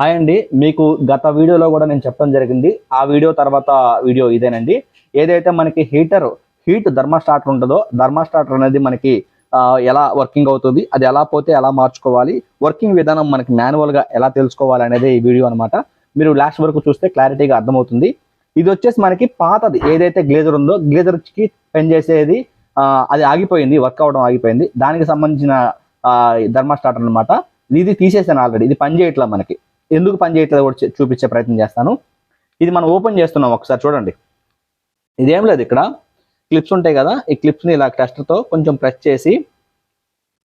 Hi అండి. మీకు గత వీడియోలో కూడా నేను చెప్పడం జరిగింది. ఆ వీడియో తర్వాత వీడియో ఇదేనండి. ఏదైతే మనకి హీటర్ హీట్ ధర్మా స్టార్టర్ ఉంటుందో ధర్మా స్టార్టర్ అనేది మనకి ఎలా వర్కింగ్ అవుతుంది అది ఎలా పోతే ఎలా మార్చుకోవాలి వర్కింగ్ విధానం మనకి మాన్యువల్గా ఎలా తెలుసుకోవాలి అనేది ఈ వీడియో అన్నమాట. మీరు లాస్ట్ వరకు చూస్తే క్లారిటీగా అర్థమవుతుంది. ఇది వచ్చేసి మనకి పాతది. ఏదైతే గ్లేజర్ ఉందో గ్లేజర్కి పనిచేసేది అది ఆగిపోయింది వర్క్ అవడం ఆగిపోయింది. దానికి సంబంధించిన ధర్మా స్టార్టర్ అనమాట ఇది తీసేసాను ఆల్రెడీ. ఇది పని చేయట్లా మనకి. ఎందుకు పని చేయట్లేదు కూడా చూపించే ప్రయత్నం చేస్తాను. ఇది మనం ఓపెన్ చేస్తున్నాం ఒకసారి చూడండి. ఇదేం లేదు ఇక్కడ. క్లిప్స్ ఉంటాయి కదా ఈ క్లిప్స్ని ఇలా టెస్టర్తో కొంచెం ప్రెస్ చేసి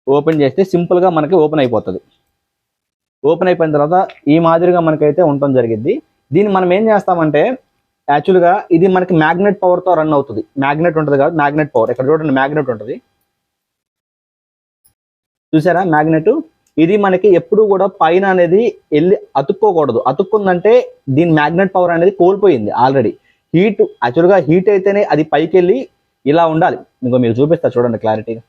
ఓపెన్ చేస్తే సింపుల్గా మనకి ఓపెన్ అయిపోతుంది. ఓపెన్ అయిపోయిన తర్వాత ఈ మాదిరిగా మనకైతే ఉండటం జరిగింది దీన్ని మనం ఏం చేస్తామంటే యాక్చువల్గా ఇది మనకి మ్యాగ్నెట్ పవర్తో రన్ అవుతుంది. మ్యాగ్నెట్ ఉంటుంది కాబట్టి మ్యాగ్నెట్ పవర్. ఇక్కడ చూడండి మ్యాగ్నెట్ ఉంటుంది. చూసారా? మ్యాగ్నెట్ ఇది మనకి ఎప్పుడు కూడా పైన అనేది వెళ్ళి అతుక్కోకూడదు. అతుక్కుందంటే దీని మ్యాగ్నెట్ పవర్ అనేది కోల్పోయింది ఆల్రెడీ. హీట్ యాక్చువల్గా హీట్ అయితేనే అది పైకి వెళ్ళి ఇలా ఉండాలి. ఇంకో మీరు చూపిస్తా చూడండి క్లారిటీగా.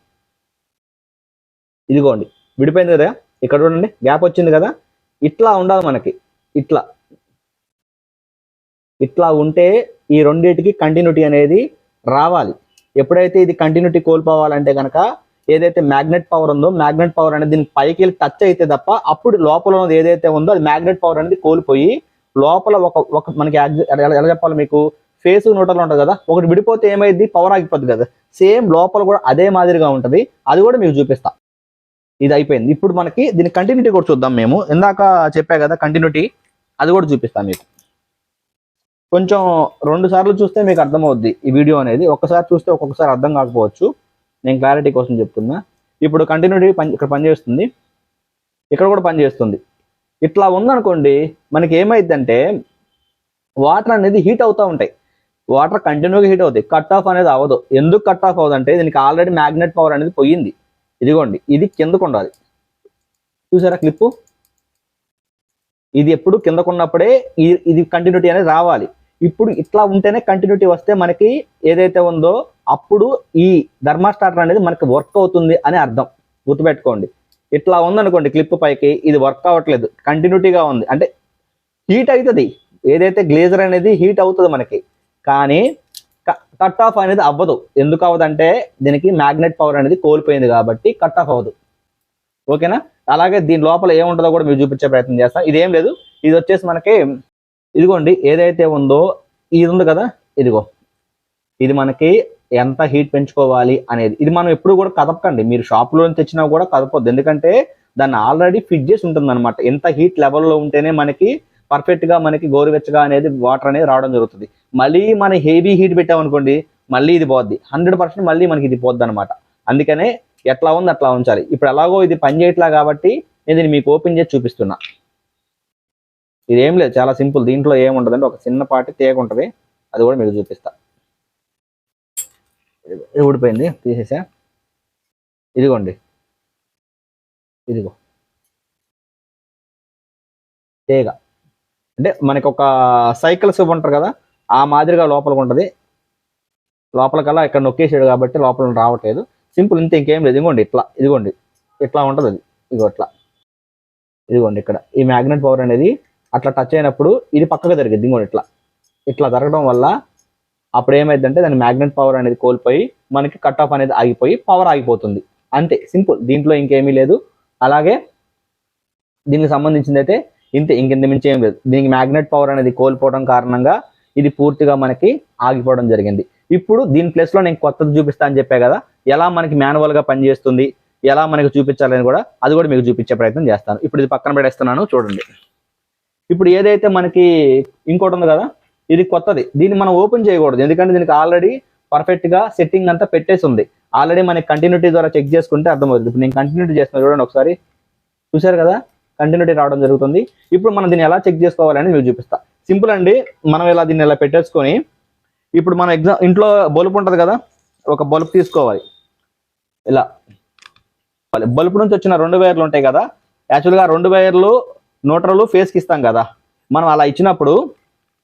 ఇదిగోండి విడిపోయింది కదా? ఇక్కడ చూడండి గ్యాప్ వచ్చింది కదా? ఇట్లా ఉండాలి మనకి. ఇట్లా. ఇట్లా ఉంటే ఈ రెండింటికి కంటిన్యూటీ అనేది రావాలి. ఎప్పుడైతే ఇది కంటిన్యూటీ కోల్పోవాలంటే కనుక ఏదైతే మ్యాగ్నెట్ పవర్ ఉందో మ్యాగ్నెట్ పవర్ అనేది దీని పైకి వెళ్ళి టచ్ అయితే తప్ప అప్పుడు లోపల ఉన్నది ఏదైతే ఉందో అది మ్యాగ్నెట్ పవర్ అనేది కోల్పోయి లోపల ఒక ఒక మనకి ఎలా చెప్పాలి మీకు? ఫేస్ న్యూట్రల్ ఉంటుంది కదా ఒకటి విడిపోతే ఏమైంది పవర్ ఆగిపోద్ది కదా. సేమ్ లోపల కూడా అదే మాదిరిగా ఉంటుంది. అది కూడా మీకు చూపిస్తా. ఇది అయిపోయింది. ఇప్పుడు మనకి దీని కంటిన్యూటీ కూడా చూద్దాం మేము. ఇందాక చెప్పా కదా కంటిన్యూటీ అది కూడా చూపిస్తాను మీకు. కొంచెం రెండు సార్లు చూస్తే మీకు అర్థమవుద్ది ఈ వీడియో అనేది. ఒక్కసారి చూస్తే ఒక్కొక్కసారి అర్థం కాకపోవచ్చు. నేను క్లారిటీ కోసం చెప్తున్నా. ఇప్పుడు కంటిన్యూటీ పని ఇక్కడ పనిచేస్తుంది. ఇక్కడ కూడా పనిచేస్తుంది. ఇట్లా ఉందనుకోండి మనకి ఏమైందంటే వాటర్ అనేది హీట్ అవుతూ ఉంటాయి. వాటర్ కంటిన్యూగా హీట్ అవుతాయి. కట్ ఆఫ్ అనేది అవ్వదు. ఎందుకు కట్ ఆఫ్ అవ్వదంటే దీనికి ఆల్రెడీ మ్యాగ్నెట్ పవర్ అనేది పోయింది. ఇదిగోండి ఇది కిందకు ఉండాలి. చూసారా క్లిప్పు ఇది ఎప్పుడు కిందకున్నప్పుడే ఇది కంటిన్యూటీ అనేది రావాలి. ఇప్పుడు ఇట్లా ఉంటేనే కంటిన్యూటీ వస్తే మనకి ఏదైతే ఉందో అప్పుడు ఈ ధర్మాస్టార్టర్ అనేది మనకి వర్క్ అవుతుంది అని అర్థం. గుర్తుపెట్టుకోండి. ఇట్లా ఉందనుకోండి క్లిప్ పైకి ఇది వర్క్ అవ్వట్లేదు. కంటిన్యూటీగా ఉంది. అంటే హీట్ అవుతుంది ఏదైతే గ్లేజర్ అనేది హీట్ అవుతుంది మనకి. కానీ కట్ ఆఫ్ అనేది అవ్వదు. ఎందుకు అవ్వదంటే దీనికి మ్యాగ్నెట్ పవర్ అనేది కోల్పోయింది కాబట్టి కట్ ఆఫ్ అవ్వదు. ఓకేనా? అలాగే దీని లోపల ఏముంటుందో కూడా మీరు చూపించే ప్రయత్నం చేస్తాం. ఇదేం లేదు. ఇది వచ్చేసి మనకి ఇదిగోండి ఏదైతే ఉందో ఇది ఉంది కదా? ఇదిగో. ఇది మనకి ఎంత హీట్ పెంచుకోవాలి అనేది. ఇది మనం ఎప్పుడు కూడా కదపకండి. మీరు షాప్లో తెచ్చినా కూడా కదపొద్దు. ఎందుకంటే దాన్ని ఆల్రెడీ ఫిట్ చేసి ఉంటుంది అనమాట ఎంత హీట్ లెవెల్లో ఉంటేనే మనకి పర్ఫెక్ట్గా మనకి గోరువెచ్చగా అనేది వాటర్ అనేది రావడం జరుగుతుంది. మళ్ళీ మన హెవీ హీట్ పెట్టామనుకోండి మళ్ళీ ఇది పోద్ది. హండ్రెడ్ పర్సెంట్ మళ్ళీ మనకి ఇది పోద్ది అనమాట అందుకనే ఎట్లా ఉంది అట్లా ఉంచాలి. ఇప్పుడు ఎలాగో ఇది పని చేయట్లా కాబట్టి నేను దీన్ని మీకు ఓపెన్ చేసి చూపిస్తున్నా. ఇదేం లేదు. చాలా సింపుల్. దీంట్లో ఏముండదంటే ఒక చిన్నపాటి తేగ ఉంటుంది అది కూడా మీకు చూపిస్తాను ఇది ఊడిపోయింది తీసేసా. ఇదిగోండి. ఇదిగో. తీగ. అంటే మనకి ఒక సైకిల్ సూప్ ఉంటారు కదా ఆ మాదిరిగా లోపలికి ఉంటుంది. లోపలికల్లా ఇక్కడ నొక్కేసాడు కాబట్టి లోపల రావట్లేదు. సింపుల్ ఇంత ఇంకేం లేదు. ఇదిగోండి ఇట్లా ఇదిగోండి. ఇట్లా ఉంటుంది అది. ఇదిగో ఇట్లా. ఇదిగోండి ఇక్కడ. ఈ మ్యాగ్నెట్ పవర్ అనేది అట్లా టచ్ అయినప్పుడు ఇది పక్కగా జరిగింది ఇంకోటి ఇట్లా. ఇట్లా జరగడం వల్ల అప్పుడు ఏమైందంటే దాని మ్యాగ్నెట్ పవర్ అనేది కోల్పోయి మనకి కట్ ఆఫ్ అనేది ఆగిపోయి పవర్ ఆగిపోతుంది. అంతే సింపుల్. దీంట్లో ఇంకేమీ లేదు. అలాగే దీనికి సంబంధించింది అయితే ఇంతే ఇంకెంత మించి ఏం లేదు. దీనికి మ్యాగ్నెట్ పవర్ అనేది కోల్పోవడం కారణంగా ఇది పూర్తిగా మనకి ఆగిపోవడం జరిగింది. ఇప్పుడు దీని ప్లేస్లో నేను కొత్తది చూపిస్తా అని చెప్పా కదా ఎలా మనకి మాన్యువల్గా పనిచేస్తుంది ఎలా మనకి చూపించాలని కూడా అది కూడా మీకు చూపించే ప్రయత్నం చేస్తాను. ఇప్పుడు ఇది పక్కన పెడేస్తున్నాను చూడండి. ఇప్పుడు ఏదైతే మనకి ఇంకోటి ఉంది కదా ఇది కొత్తది. దీన్ని మనం ఓపెన్ చేయకూడదు. ఎందుకంటే దీనికి ఆల్రెడీ పర్ఫెక్ట్గా సెట్టింగ్ అంతా పెట్టేసి ఉంది. ఆల్రెడీ మనకి కంటిన్యూటీ ద్వారా చెక్ చేసుకుంటే అర్థమవుతుంది. ఇప్పుడు నేను కంటిన్యూటీ చేస్తున్నాను చూడండి ఒకసారి. చూశారు కదా? కంటిన్యూటీ రావడం జరుగుతుంది. ఇప్పుడు మనం దీన్ని ఎలా చెక్ చేసుకోవాలని మీకు చూపిస్తా. సింపుల్ అండి. మనం ఇలా దీన్ని ఇలా పెట్టేసుకొని ఇప్పుడు మన ఎగ్జామ్ ఇంట్లో బల్బు ఉంటుంది కదా? ఒక బల్బు తీసుకోవాలి. ఇలా. బల్బు నుంచి వచ్చిన రెండు వైర్లు ఉంటాయి కదా? యాక్చువల్గా రెండు వైర్లు న్యూట్రల్ ఫేస్కి ఇస్తాం కదా? మనం అలా ఇచ్చినప్పుడు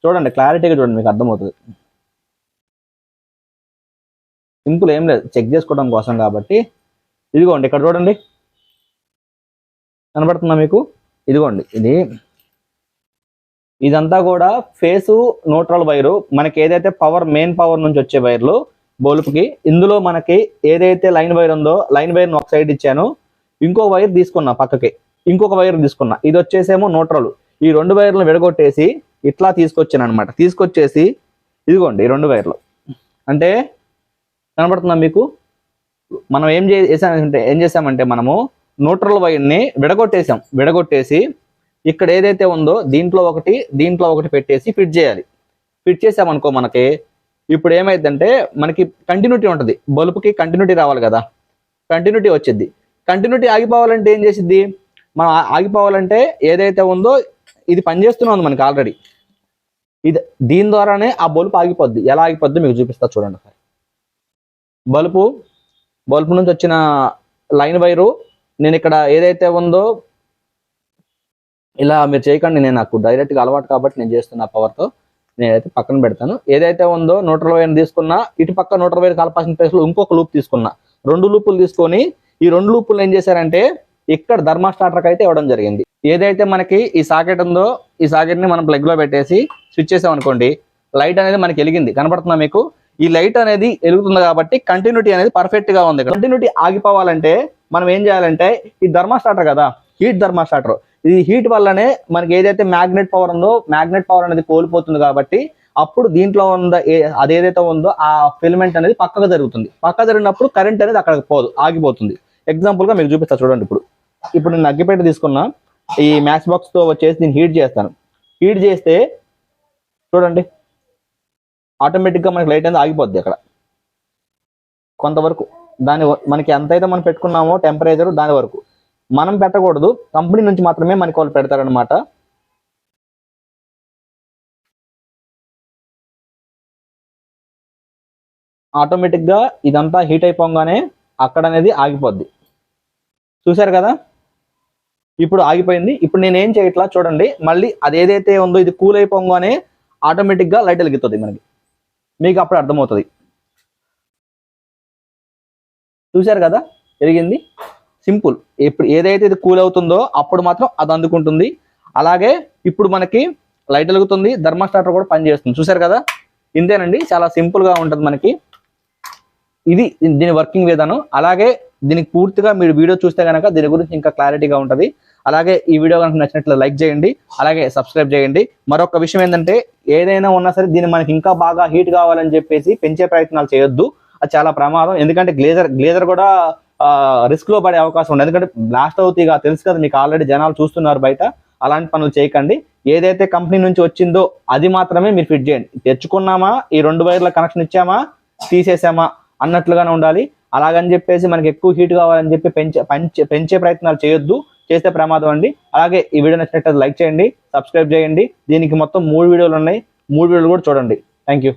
చూడండి క్లారిటీగా చూడండి మీకు అర్థమవుతుంది. సింపుల్ ఏం లేదు చెక్ చేసుకోవడం కోసం కాబట్టి. ఇదిగోండి ఇక్కడ చూడండి. కనబడుతుందా మీకు? ఇదిగోండి ఇది. ఇదంతా కూడా ఫేసు న్యూట్రల్ వైరు. మనకి ఏదైతే పవర్ మెయిన్ పవర్ నుంచి వచ్చే వైర్లు బల్బ్కి ఇందులో మనకి ఏదైతే లైన్ వైర్ ఉందో లైన్ వైర్ను ఒక సైడ్ ఇచ్చాను. ఇంకో వైర్ తీసుకున్నా పక్కకి. ఇంకొక వైర్ తీసుకున్నా. ఇది వచ్చేసేమో న్యూట్రల్. ఈ రెండు వైర్లను విడగొట్టేసి ఇట్లా తీసుకొచ్చాను అనమాట తీసుకొచ్చేసి ఇదిగోండి ఈ రెండు వైర్లు. అంటే కనబడుతుందా మీకు? మనం ఏం చేసామంటే ఏం చేసామంటే మనము న్యూట్రల్ వైర్ని విడగొట్టేసాం. విడగొట్టేసి ఇక్కడ ఏదైతే ఉందో దీంట్లో ఒకటి దీంట్లో ఒకటి పెట్టేసి ఫిట్ చేయాలి. ఫిట్ చేసామనుకో మనకి ఇప్పుడు ఏమైందంటే మనకి కంటిన్యూటీ ఉంటుంది. బల్బుకి కంటిన్యూటీ రావాలి కదా. కంటిన్యూటీ వచ్చింది కంటిన్యూటీ ఆగిపోవాలంటే ఏం చేసిద్ది? మనం ఆగిపోవాలంటే ఏదైతే ఉందో ఇది పనిచేస్తూనే ఉంది మనకి ఆల్రెడీ ఇది దీని ద్వారానే ఆ బల్బు ఆగిపోద్ది. ఎలా ఆగిపోద్ది మీకు చూపిస్తా చూడండి ఒకసారి. బల్బు బల్బు నుంచి వచ్చిన లైన్ వైరు నేను ఇక్కడ ఏదైతే ఉందో ఇలా మీరు చేయకండి నేను నాకు డైరెక్ట్గా అలవాటు కాబట్టి నేను చేస్తున్న పవర్తో నేనైతే పక్కన పెడతాను. ఏదైతే ఉందో నూట వైర్ తీసుకున్నా ఇటు పక్క నూటల వైర్ కలపాల్సిన ప్లేస్లో ఇంకొక లూప్ తీసుకున్నా. రెండు లూపులు తీసుకొని ఈ రెండు లూపులు ఏం చేశారంటే ఇక్కడ ధర్మా స్టార్టర్కి అయితే ఇవ్వడం జరిగింది. ఏదైతే మనకి ఈ సాకెట్ ఉందో ఈ సాకెట్ని మనం ప్లగ్లో పెట్టేసి స్విచ్ చేసాం అనుకోండి లైట్ అనేది మనకి వెలిగింది. కనపడుతుందా మీకు? ఈ లైట్ అనేది వెలుగుతుంది కాబట్టి కంటిన్యూటీ అనేది పర్ఫెక్ట్గా ఉంది కంటిన్యూటీ ఆగిపోవాలంటే మనం ఏం చేయాలంటే ఈ ధర్మా స్టార్టర్ కదా హీట్ ధర్మా స్టార్టర్ ఇది హీట్ వల్లనే మనకి ఏదైతే మ్యాగ్నెట్ పవర్ ఉందో మ్యాగ్నెట్ పవర్ అనేది కోల్పోతుంది కాబట్టి అప్పుడు దీంట్లో ఉందో అదేదైతే ఉందో ఆ ఫిల్మెంట్ అనేది పక్కకు జరుగుతుంది. పక్క జరిగినప్పుడు కరెంట్ అనేది అక్కడికి పోదు ఆగిపోతుంది. ఎగ్జాంపుల్గా మీకు చూపిస్తా చూడండి ఇప్పుడు. ఇప్పుడు నేను అగ్గిపేట తీసుకున్నా. ఈ మ్యాచ్ బాక్స్తో వచ్చేసి నేను హీట్ చేస్తాను. హీట్ చేస్తే చూడండి ఆటోమేటిక్గా మనకి లైట్ అనేది ఆగిపోద్ది అక్కడ. కొంతవరకు దాని వ- మనకి ఎంతైతే మనం పెట్టుకున్నామో టెంపరేచర్ దాని వరకు. మనం పెట్టకూడదు కంపెనీ నుంచి మాత్రమే మనకి వాళ్ళు పెడతారనమాట ఆటోమేటిక్గా ఇదంతా హీట్ అయిపోగానే అక్కడ అనేది ఆగిపోద్ది. చూసారు కదా? ఇప్పుడు ఆగిపోయింది. ఇప్పుడు నేను ఏం చేయట్లా చూడండి. మళ్ళీ అది ఏదైతే ఉందో ఇది కూల్ అయిపోగానే ఆటోమేటిక్గా లైట్ వెలుగుతుంది మనకి. మీకు అప్పుడు అర్థమవుతుంది. చూశారు కదా? ఎరిగింది? సింపుల్. ఇప్పుడు ఏదైతే ఇది కూల్ అవుతుందో అప్పుడు మాత్రం అది అందుకుంటుంది. అలాగే ఇప్పుడు మనకి లైట్ వెలుగుతుంది. ధర్మస్టార్టర్ కూడా పనిచేస్తుంది చూశారు కదా? ఇంతేనండి. చాలా సింపుల్గా ఉంటుంది మనకి. ఇది దీని వర్కింగ్ విధానం. అలాగే దీనికి పూర్తిగా మీరు వీడియో చూస్తే కనుక దీని గురించి ఇంకా క్లారిటీగా ఉంటుంది. అలాగే ఈ వీడియో కనుక నచ్చినట్లు లైక్ చేయండి అలాగే సబ్స్క్రైబ్ చేయండి. మరొక విషయం ఏంటంటే ఏదైనా ఉన్నా సరే దీన్ని మనకి ఇంకా బాగా హీట్ కావాలని చెప్పేసి పెంచే ప్రయత్నాలు చేయొద్దు. అది చాలా ప్రమాదం. ఎందుకంటే గ్లేజర్ గ్లేజర్ కూడా రిస్క్లో పడే అవకాశం ఉంది. ఎందుకంటే బ్లాస్ట్ అవుతాయి ఇక తెలుసు కదా మీకు ఆల్రెడీ జనాలు చూస్తున్నారు బయట. అలాంటి పనులు చేయకండి. ఏదైతే కంపెనీ నుంచి వచ్చిందో అది మాత్రమే మీరు ఫిట్ చేయండి. తెచ్చుకున్నామా ఈ రెండు వైర్ల కనెక్షన్ ఇచ్చామా తీసేసామా అన్నట్లుగానే ఉండాలి. అలాగని చెప్పేసి మనకి ఎక్కువ హీట్ కావాలని చెప్పి పెంచే పెంచే పెంచే ప్రయత్నాలు చేయొద్దు. చేస్తే ప్రమాదం అండి. అలాగే ఈ వీడియో నచ్చినట్లయితే లైక్ చేయండి సబ్స్క్రైబ్ చేయండి. దీనికి మొత్తం మూడు వీడియోలు ఉన్నాయి. మూడు వీడియోలు కూడా చూడండి. Thank you